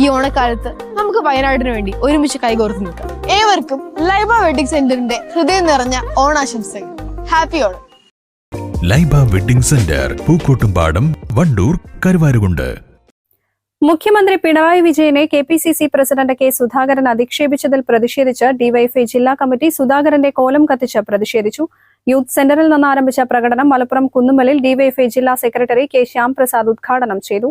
ഈ ഓണക്കാലത്ത് നമുക്ക് വയനാടിന് വേണ്ടി ഒരുമിച്ച് കൈകോർത്ത് നിൽക്കാം. ഏവർക്കും ലൈബ വെഡിങ് സെന്ററിന്റെ ഹൃദയം നിറഞ്ഞ ഓണാശംസകൾ. Happy Onam. Laiba wedding centre Pookkottumpadam Wandoor Karuvarakundu. മുഖ്യമന്ത്രി പിണറായി വിജയനെ K P C C president K Sudhakaran അധിക്ഷേപിച്ചതിൽ പ്രതിഷേധിച്ച് ഡിവൈഎഫ്ഐ ജില്ലാ കമ്മിറ്റി സുധാകരന്റെ കോലം കത്തിച്ച് പ്രതിഷേധിച്ചു. യൂത്ത് സെന്ററിൽ നിന്ന് ആരംഭിച്ച പ്രകടനം മലപ്പുറം കുന്നുമലിൽ ഡിവൈഎഫ്ഐ ജില്ലാ സെക്രട്ടറി കെ ശ്യാംപ്രസാദ് ഉദ്ഘാടനം ചെയ്തു.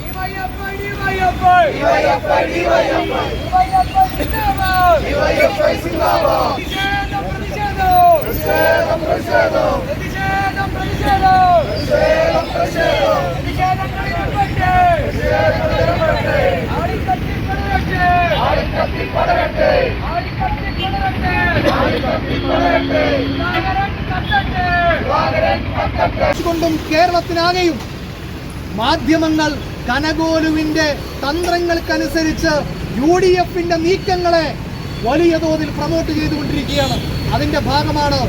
കൊണ്ടും കേരളത്തിനാകെയും മാധ്യമങ്ങൾ കനകോലുവിന്റെ തന്ത്രങ്ങൾക്കനുസരിച്ച് യു ഡി എഫിന്റെ നീക്കങ്ങളെ വലിയ തോതിൽ പ്രൊമോട്ട് ചെയ്തുകൊണ്ടിരിക്കുകയാണ്. അതിന്റെ ഭാഗമാണ്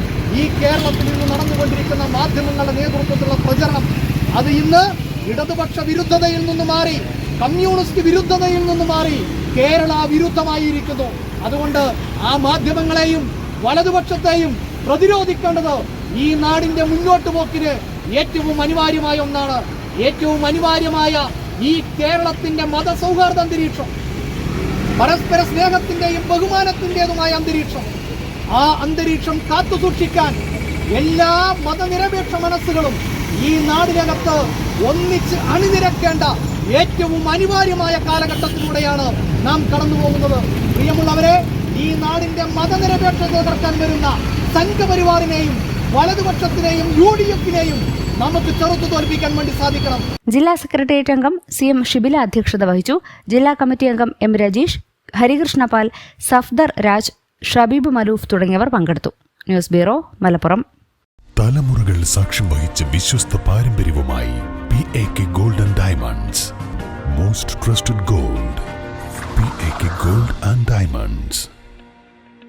ഈ കേരളത്തിൽ നിന്ന് നടന്നുകൊണ്ടിരിക്കുന്ന മാധ്യമങ്ങളുടെ നേതൃത്വത്തിലുള്ള പ്രചരണം. അത് ഇന്ന് ഇടതുപക്ഷ വിരുദ്ധതയിൽ നിന്ന് മാറി കമ്മ്യൂണിസ്റ്റ് വിരുദ്ധതയിൽ നിന്ന് മാറി കേരള വിരുദ്ധമായിരിക്കുന്നു. അതുകൊണ്ട് ആ മാധ്യമങ്ങളെയും വലതുപക്ഷത്തെയും പ്രതിരോധിക്കേണ്ടത് ഈ നാടിന്റെ മുന്നോട്ട് പോക്കിന് ഏറ്റവും അനിവാര്യമായ ഒന്നാണ്. ഏറ്റവും അനിവാര്യമായ ഈ കേരളത്തിന്റെ മതസൗഹാർദ്ദ അന്തരീക്ഷം പരസ്പര സ്നേഹത്തിന്റെയും ബഹുമാനത്തിന്റേതുമായ അന്തരീക്ഷം ആ അന്തരീക്ഷം കാത്തു സൂക്ഷിക്കാൻ എല്ലാ മതനിരപേക്ഷ മനസ്സുകളും ഈ നാടിനകത്ത് ഒന്നിച്ച് അണിനിരക്കേണ്ട ഏറ്റവും അനിവാര്യമായ കാലഘട്ടത്തിലൂടെയാണ് നാം കടന്നു പോകുന്നത് പ്രിയമുള്ളവരെ ഈ നാടിന്റെ മതനിരപേക്ഷത എതിർക്കാൻ വരുന്ന സംഘപരിവാറിനെയും വലതുപക്ഷത്തിനെയും യു ഡി എഫിനെയും നമുക്ക് ചെറുത്തു തോൽപ്പിക്കാൻ വേണ്ടി സാധിക്കണം. ജില്ലാ സെക്രട്ടേറിയറ്റ് അംഗം സി എം ഷിബില അധ്യക്ഷത വഹിച്ചു. ജില്ലാ കമ്മിറ്റി അംഗം എം രജീഷ് ഹരികൃഷ്ണപാൽ സഫ്ദർ രാജ് ഷബീബ് മലൂഫ് തുടങ്ങിയവർ പങ്കെടുത്തു. News bureau Malappuram. തലമുറകൾ സാക്ഷ്യം വഹിച്ച വിശ്വസ്ത പാരമ്പര്യവുമായി P A K gold and diamonds most trusted gold P A K gold and diamonds